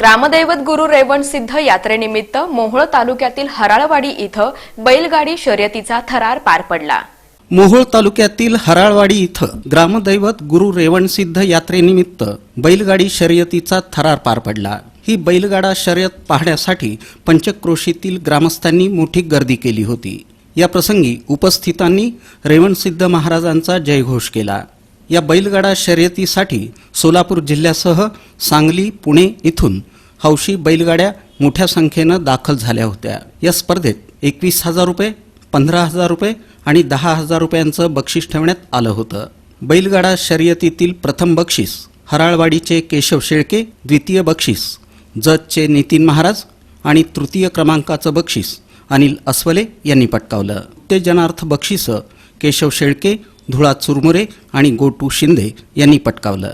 ग्रामदैवत गुरु रेवण सिद्ध यात्रेनिमित्त मोहोळ तालुक्यातील हराळवाडी इथं बैलगाडी शर्यतीचा थरार पार पडला. मोहोळ तालुक्यातील हराळवाडी इथं ग्रामदैवत गुरु रेवणसिद्ध यात्रेनिमित्त बैलगाडी शर्यतीचा थरार पार पडला. ही बैलगाडा शर्यत पाहण्यासाठी पंचक्रोशीतील ग्रामस्थांनी मोठी गर्दी केली होती. या प्रसंगी उपस्थितांनी रेवणसिद्ध महाराजांचा जयघोष केला. या बैलगाडा शर्यतीसाठी सोलापूर जिल्ह्यासह सांगली पुणे इथून हौशी बैलगाड्या मोठ्या संख्येनं दाखल झाल्या होत्या. या स्पर्धेत एकवीस हजार रुपये पंधरा हजार रुपये आणि दहा हजार रुपयांचं बक्षीस ठेवण्यात आलं होतं. बैलगाडा शर्यतीतील प्रथम बक्षीस हराळवाडीचे केशव शेळके द्वितीय बक्षीस जतचे नितीन महाराज आणि तृतीय क्रमांकाचं बक्षीस अनिल अस्वले यांनी पटकावलं. उत्तेजनार्थ बक्षिसं केशव शेळके धुळा चुरमुरे आणि गोटू शिंदे यांनी पटकावलं.